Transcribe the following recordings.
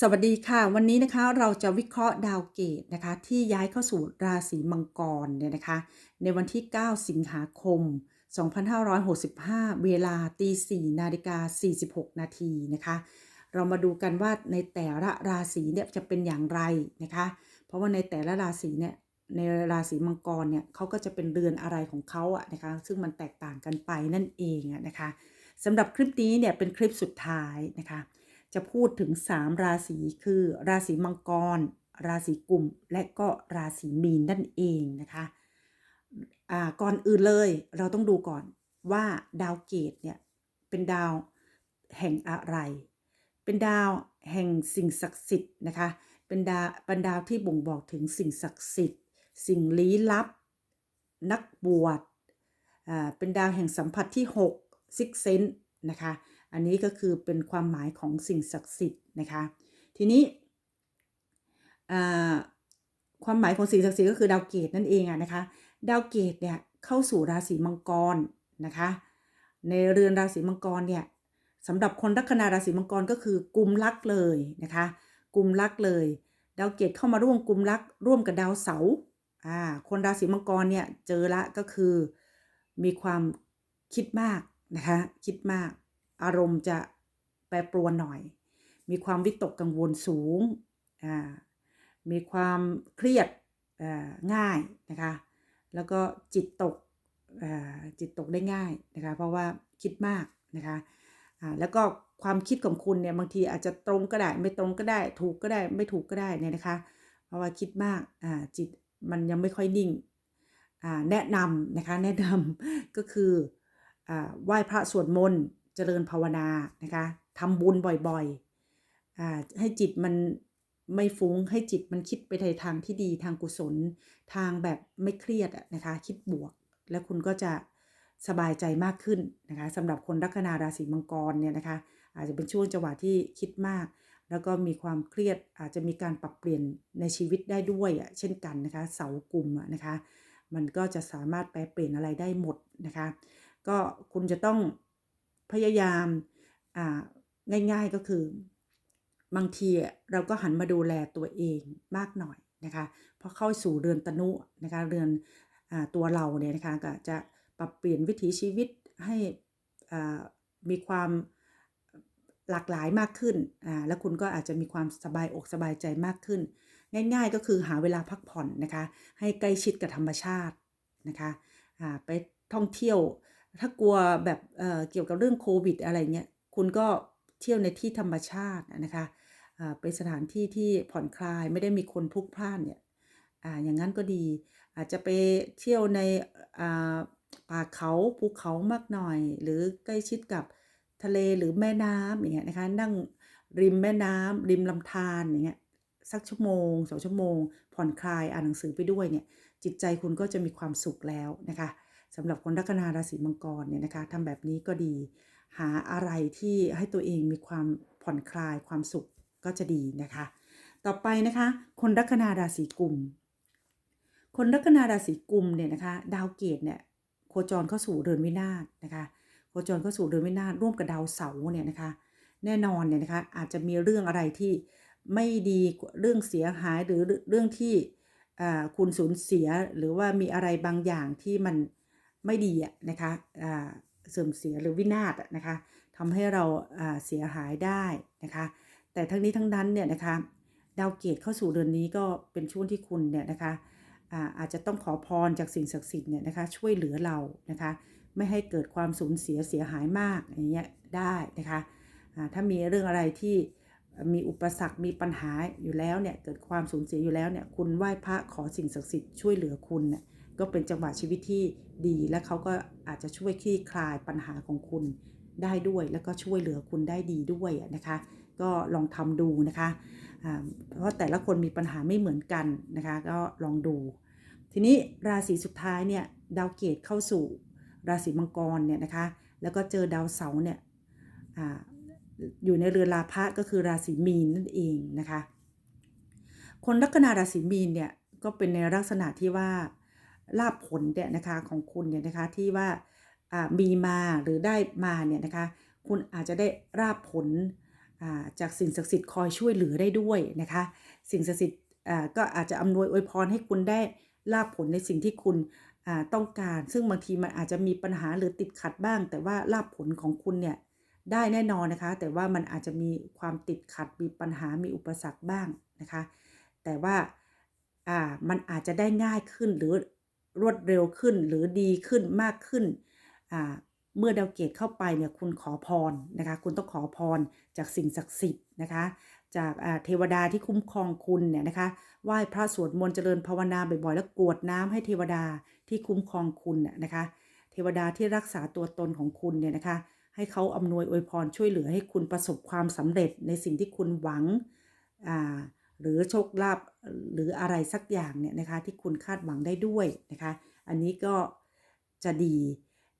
สวัสดีค่ะ วันนี้นะคะเราจะวิเคราะห์ดาวเกตนะคะ ที่ย้ายเข้าสู่ราศีมังกรเนี่ยนะคะ ในวันที่ 9 สิงหาคม 2565 เวลาตี4นาฬิกา46 นาทีนะคะ เรามาดูกันว่าในแต่ละราศีเนี่ยจะเป็นอย่างไรนะคะ เพราะว่าในแต่ละราศีเนี่ยในราศีมังกรเนี่ยเขาก็จะเป็นเรือนอะไรของเขาอะนะคะ ซึ่งมันแตกต่างกันไปนั่นเองอะนะคะสำหรับคลิปนี้เนี่ยเป็นคลิปสุดท้ายนะคะ จะพูดถึง 3 ราศีคือ ราศีมังกร ราศีกุมและก็ราศีมีนนั่นเองนะคะก่อนอื่นเลยเราต้องดูก่อนว่าดาวเกตเนี่ยเป็นดาวแห่งอะไร เป็นดาวแห่งสิ่งศักดิ์สิทธิ์นะคะ เป็นดาวเป็นดาวที่บ่งบอกถึงสิ่งศักดิ์สิทธิ์ สิ่งลี้ลับ นักบวชอ่าเป็นดาวแห่งสัมผัสที่ 6 Six Sense นะคะ อันนี้ก็คือเป็นความหมายของสิ่งศักดิ์สิทธิ์นะคะ ทีนี้ความหมายของสิ่งศักดิ์สิทธิ์ก็คือดาวเกตนั่นเองอะนะคะ ดาวเกตเนี่ยเข้าสู่ราศีมังกรนะคะ ในเรือนราศีมังกรเนี่ยสำหรับคนลัคนาราศีมังกรก็คือกลุ่มลักเลยนะคะกลุ่มลักเลย ดาวเกตเข้ามาร่วมกลุ่มลักร่วมกับดาวเสาร์อ่าคนราศีมังกรเนี่ยเจอละก็คือมีความคิดมากนะคะคิดมาก อารมณ์จะแปรปรวนหน่อย มีความวิตกกังวลสูง มีความเครียดง่ายนะคะ แล้วก็จิตตกจิตตกได้ง่ายนะคะ เพราะว่าคิดมากนะคะแล้วก็ความคิดของคุณเนี่ยบางทีอาจจะตรงก็ได้ ไม่ตรงก็ได้ ถูกก็ได้ไม่ถูกก็ได้เนี่ยนะคะ เพราะว่าคิดมากจิตมันยังไม่ค่อยนิ่งแนะนำนะคะแนะนำก็คือไหว้พระสวดมนต์ เจริญภาวนานะคะทำบุญบ่อยๆให้จิตมันไม่ฟุ้งให้จิตมันคิดไปในทางที่ดีทางกุศล ทางแบบไม่เครียดนะคะ คิดบวก แล้วคุณก็จะสบายใจมากขึ้นนะคะสำหรับคนลัคนาราศีมังกรเนี่ยนะคะ อาจจะเป็นช่วงจังหวะที่คิดมาก แล้วก็มีความเครียดอาจจะมีการปรับเปลี่ยนในชีวิตได้ด้วยเช่นกันนะคะ เสากลุ่มนะคะ มันก็จะสามารถแปลเปลี่ยนอะไรได้หมดนะคะ ก็คุณจะต้อง พยายามง่ายๆก็คือบางทีเราก็หันมาดูแลตัวเองมากหน่อยนะคะพราะเข้าสู่เรือนตนุนะคะเรือนอตัวเราเนี่ยนะคะก็จะปรับเปลี่ยนวิถีชีวิตให้มีความหลากหลายมากขึ้นแล้วคุณก็อาจจะมีความสบายอกสบายใจมากขึ้น ง่ายๆก็คือหาเวลาพักผ่อนนะคะ ให้ใกล้ชิดกับธรรมชาตินะคะไปท่องเที่ยว ถ้ากลัวแบบเเกี่ยวกับเรื่องโควิดอะไรเงี้ยคุณก็เที่ยวในที่ธรรมชาตินะคะเป็นสถานที่ที่ผ่อนคลายไม่ได้มีคนพลุกพล่านเนี่ยออย่างนั้นก็ดี อาจจะไปเที่ยวในป่าเขาภูเขามากหน่อย หรือใกล้ชิดกับทะเลหรือแม่น้ำอย่างเงี้ยนะคะนั่งริมแม่น้ำริมลำธารอย่างเงี้ยสักชั่วโมงสองชั่วโมง ผ่อนคลายอ่านหนังสือไปด้วยเนี่ยจิตใจคุณก็จะมีความสุขแล้วนะคะ สำหรับคนลัคนาราศีมังกรเนี่ยนะคะทำแบบนี้ก็ดี หาอะไรที่ให้ตัวเองมีความผ่อนคลายความสุขก็จะดีนะคะ ต่อไปนะคะคนลัคนาราศีกุม คนลัคนาราศีกุมเนี่ยนะคะดาวเกตเนี่ยโคจรเข้าสู่เรือนวินาศนะคะโคจรเข้าสู่เรือนวินาศร่วมกับดาวเสาร์เนี่ยนะคะแน่นอนเนี่ยนะคะอาจจะมีเรื่องอะไรที่ไม่ดีเรื่องเสียหายหรือเรื่องที่คุณสูญเสียหรือว่ามีอะไรบางอย่างที่มัน ไม่ดีอะนะคะเสื่อมเสียหรือวินาศนะคะทำให้เราเสียหายได้นะคะ แต่ทั้งนี้ทั้งนั้นเนี่ยนะคะดาวเกตเข้าสู่เดือนนี้ก็เป็นช่วงที่คุณเนี่ยนะคะอาจจะต้องขอพรจากสิ่งศักดิ์สิทธิ์เนี่ยนะคะช่วยเหลือเรานะคะ ไม่ให้เกิดความสูญเสียเสียหายมากอย่างเงี้ยได้นะคะถ้ามีเรื่องอะไรที่มีอุปสรรคมีปัญหาอยู่แล้วเนี่ยเกิดความสูญเสียอยู่แล้วเนี่ยคุณไหว้พระขอสิ่งศักดิ์สิทธิ์ช่วยเหลือคุณเนี่ย ก็เป็นจังหวะชีวิตที่ดี และเขาก็อาจจะช่วยคลี่คลายปัญหาของคุณได้ด้วย แล้วก็ช่วยเหลือคุณได้ดีด้วยนะคะ ก็ลองทำดูนะคะ เพราะแต่ละคนมีปัญหาไม่เหมือนกันนะคะ ก็ลองดู ทีนี้ราศีสุดท้ายเนี่ยดาวเกตเข้าสู่ราศีมังกรเนี่ยนะคะ แล้วก็เจอดาวเสาร์เนี่ยออยู่ในเรือนลาภะก็คือราศีมีนนั่นเองนะคะ คนลัคนาราศีมีนเนี่ยก็เป็นในลักษณะที่ว่า ลาบผลเนี่ยนะคะของคุณเนี่ยนะคะที่ว่ามีมาหรือได้มาเนี่ยนะคะคุณอาจจะได้ราบผลจากสิ่งศักดิ์สิทธิ์คอยช่วยเหลือได้ด้วยนะคะ สิ่งศักดิ์สิทธิ์ก็อาจจะอำนวยอวยพรให้คุณได้ลาบผลในสิ่งที่คุณต้องการ ซึ่งบางทีมันอาจจะมีปัญหาหรือติดขัดบ้าง แต่ว่าลาบผลของคุณเนี่ยได้แน่นอนนะคะ แต่ว่ามันอาจจะมีความติดขัดมีปัญหามีอุปสรรคบ้างนะคะ แต่ว่าอ่ามันอาจจะได้ง่ายขึ้นหรือ รวดเร็วขึ้นหรือดีขึ้นมากขึ้น เมื่อดาวเกตเข้าไปเนี่ยคุณขอพรนะคะ คุณต้องขอพรจากสิ่งศักดิ์สิทธิ์นะคะ จากเทวดาที่คุ้มครองคุณเนี่ยนะคะไหว้พระสวดมนต์เจริญภาวนาบ่อยๆ แล้วกรวดน้ำให้เทวดาที่คุ้มครองคุณน่ะนะคะ เทวดาที่รักษาตัวตนของคุณเนี่ยนะคะ ให้เขาอำนวยอวยพรช่วยเหลือให้คุณประสบความสำเร็จในสิ่งที่คุณหวังอ่า หรือโชคลาภหรืออะไรสักอย่างเนี่ยนะคะที่คุณคาดหวังได้ด้วยนะคะ อันนี้ก็จะดี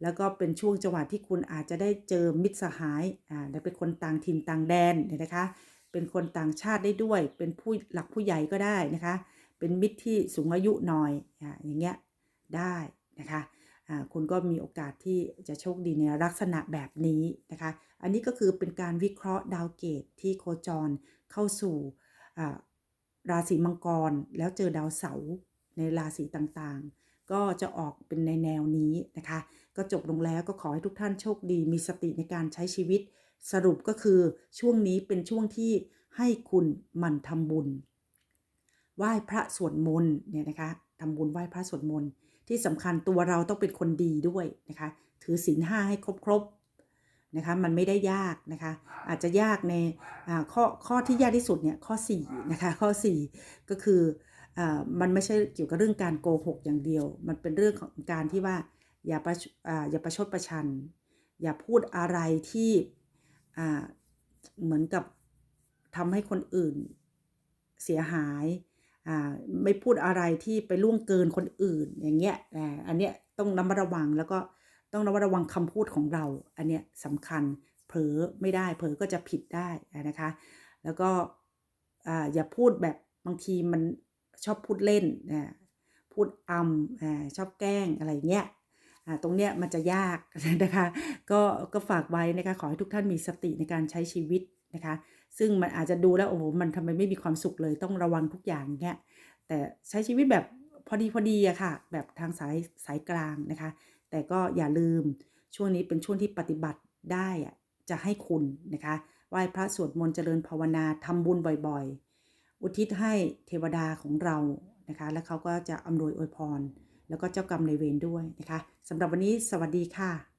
แล้วก็เป็นช่วงจังหวะที่คุณอาจจะได้เจอมิตรสหายอ่าและเป็นคนต่างถิ่นต่างแดนเนี่ยนะคะ เป็นคนต่างชาติได้ด้วย เป็นผู้หลักผู้ใหญ่ก็ได้นะคะ เป็นมิตรที่สูงอายุหน่อยอ่าอย่างเงี้ยได้นะคะอ่าคุณก็มีโอกาสที่จะโชคดีในลักษณะแบบนี้นะคะ อันนี้ก็คือเป็นการวิเคราะห์ดาวเกตที่โคจรเข้าสู่ ราศีมังกรแล้วเจอดาวเสาร์ในราศีต่างๆ ก็จะออกเป็นในแนวนี้นะคะ ก็จบลงแล้วก็ขอให้ทุกท่านโชคดี มีสติในการใช้ชีวิต สรุปก็คือช่วงนี้เป็นช่วงที่ให้คุณมันทำบุญ ไหว้พระสวดมนต์เนี่ยนะคะทำบุญไหว้พระสวดมนต์ที่สำคัญตัวเราต้องเป็นคนดีด้วยนะคะ ถือศีลห้าให้ครบ นะคะมันไม่ได้ยากนะคะอาจจะยากในอ่าข้อข้อที่ยากที่สุดเนี่ยข้อ4นะคะข้อ 4 ก็คืออามันไม่ใช่เกี่ยวกับเรื่องการโกหกอย่างเดียว มันเป็นเรื่องของการที่ว่าอย่าประชอ่าอย่าประชดประชัน อย่าพูดอะไรที่อ่าเหมือนกับทำให้คนอื่นเสียหายอ่าไม่พูดอะไรที่ไปล่วงเกินคนอื่นอย่างเงี้ยอ่าอันเนี้ยต้องระมัดระวังแล้วก็ ต้องระมัดระวังคำพูดของเรา อันเนี้ยสำคัญเผลอไม่ได้เผลอก็จะผิดได้นะคะ แล้วก็ออย่าพูดแบบบางทีมันชอบพูดเล่นนะพูดอำอ่าชอบแกล้งอะไรเงี้ยตรงเนี้ยมันจะยากนะคะก็ก็ฝากไว้นะคะขอให้ทุกท่านมีสติในการใช้ชีวิตนะคะซึ่งมันอาจจะดูแล้วโอ้โหมันทำไมไม่มีความสุขเลยต้องระวังทุกอย่างเงี้ยแต่ใช้ชีวิตแบบพอดีพอดีอะค่ะ แบบทางสายสายกลางนะคะ แต่ก็อย่าลืมช่วงนี้เป็นช่วงที่ปฏิบัติได้อะจะให้คุณนะคะไหว้พระสวดมนต์เจริญภาวนาทำบุญบ่อยๆ อุทิศให้เทวดาของเรานะคะ แล้วเขาก็จะอำนวยอวยพร แล้วก็เจ้ากรรมในายเวรด้วยนะคะสำหรับวันนี้สวัสดีค่ะ